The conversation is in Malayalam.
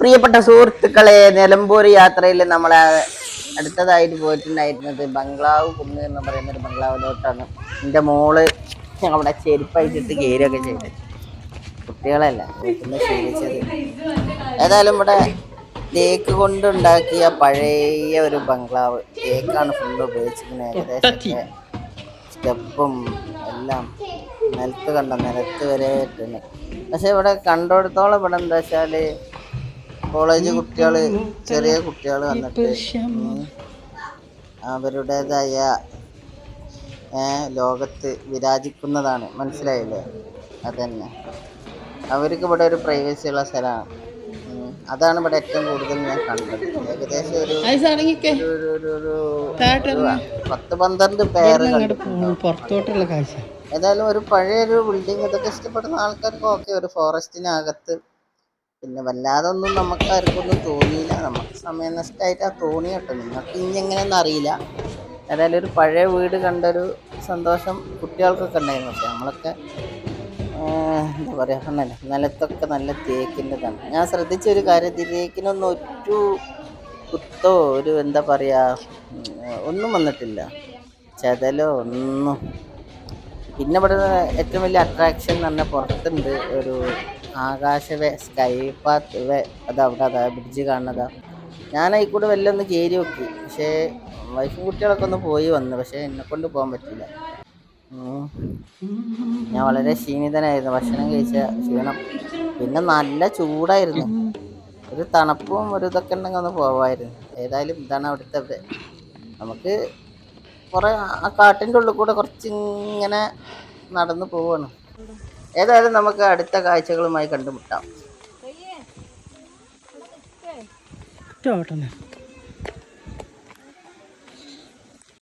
പ്രിയപ്പെട്ട സുഹൃത്തുക്കളെ നിലമ്പൂർ യാത്രയിൽ നമ്മൾ അടുത്തതായിട്ട് പോയിട്ടുണ്ടായിരുന്നത് ബംഗ്ലാവ് കുന്ന് എന്ന് പറയുന്ന ഒരു ബംഗ്ലാവിലോട്ടാണ്. എന്റെ മോൾ അവിടെ ചെരുപ്പഴിച്ചിട്ട് കയറുകയൊക്കെ ചെയ്തത് കുട്ടികളല്ല വീട്ടിൽ ശീലിച്ചത്. ഏതായാലും ഇവിടെ തേക്ക് കൊണ്ടുണ്ടാക്കിയ പഴയ ഒരു ബംഗ്ലാവ്. തേക്കാണ് ഫുള്ള് ഉപയോഗിച്ചിരിക്കുന്നത്. ഏകദേശം സ്റ്റെപ്പും എല്ലാം നിലത്ത് കണ്ട? നിലത്ത് വരെ ഇട്ടുണ്ട് പക്ഷെ ഇവിടെ കണ്ടിടത്തോളം ഇവിടെ എന്താ വെച്ചാൽ കോളേജ് കുട്ടികൾ ചെറിയ കുട്ടികൾ വന്നിട്ട് അവരുടേതായ ലോകത്ത് വിരാജിക്കുന്നതാണ്. മനസ്സിലായില്ലേ? അതന്നെ. അവർക്ക് ഇവിടെ ഒരു പ്രൈവസി ഉള്ള സ്ഥലമാണ്. അതാണ് ഇവിടെ ഏറ്റവും കൂടുതൽ ഞാൻ കണ്ടത്. ഏകദേശം ഒരു ഒരു- പത്ത് പന്ത്രണ്ട് പേര്. പുറത്തോട്ടുള്ള കാഴ്ച. ഏതായാലും ഒരു പഴയൊരു ബിൽഡിംഗ് ഇതൊക്കെ ഇഷ്ടപ്പെടുന്ന ആൾക്കാർക്ക് ഓക്കെ ഒരു ഫോറസ്റ്റിനകത്ത് പിന്നെ വല്ലാതെ ഒന്നും നമുക്ക് ആർക്കൊന്നും തോന്നിയില്ല. നമുക്ക് സമയം നഷ്ടമായിട്ടാ തോന്നി കേട്ടോ. നിങ്ങൾക്ക് ഇനി എങ്ങനെയൊന്നും അറിയില്ല. ഏതായാലും ഒരു പഴയ വീട് കണ്ടൊരു സന്തോഷം കുട്ടികൾക്കൊക്കെ ഉണ്ടായിരുന്നു. പക്ഷെ നമ്മളൊക്കെ എന്താ പറയുക നല്ല നിലത്തൊക്കെ നല്ല തേക്കിന്റെതാണ്. ഞാൻ ശ്രദ്ധിച്ച ഒരു കാര്യം തേക്കിനൊന്നും ഒരു കുത്തോ ഒരു എന്താ പറയുക ഒന്നും വന്നിട്ടില്ല. ചതലോ ഒന്നും പിന്നെ ഇവിടെ ഏറ്റവും വലിയ അട്രാക്ഷൻ എന്ന് പറഞ്ഞാൽ പുറത്തുണ്ട് ഒരു ആകാശവേ സ്കൈ പാത്ത് വേ അത് ബ്രിഡ്ജ് കാണുന്നതാ. ഞാൻ അതിൽ കൂടെ വല്ല ഒന്ന് കയറി നോക്കി. പക്ഷേ വൈഫ് കുട്ടികളൊക്കെ ഒന്ന് പോയി വന്നു. പക്ഷേ എന്നെ കൊണ്ട് പോകാൻ പറ്റില്ല. ഞാൻ വളരെ ക്ഷീണിതനായിരുന്നു. ഭക്ഷണം കഴിച്ച ക്ഷീണം. പിന്നെ നല്ല ചൂടായിരുന്നു. ഒരു തണുപ്പും ഒരു ഇതൊക്കെ ഉണ്ടെങ്കിൽ ഒന്ന് പോവായിരുന്നു. ഏതായാലും ഇതാണ് അവിടുത്തെ. നമുക്ക് കുറെ ആ കാട്ടിന്റെ ഉള്ളിൽ കൂടെ കുറച്ചിങ്ങനെ നടന്നു പോവാണ്. ഏതായാലും നമുക്ക് അടുത്ത കാഴ്ചകളുമായി കണ്ടുമുട്ടാം. ചോട്ടനെ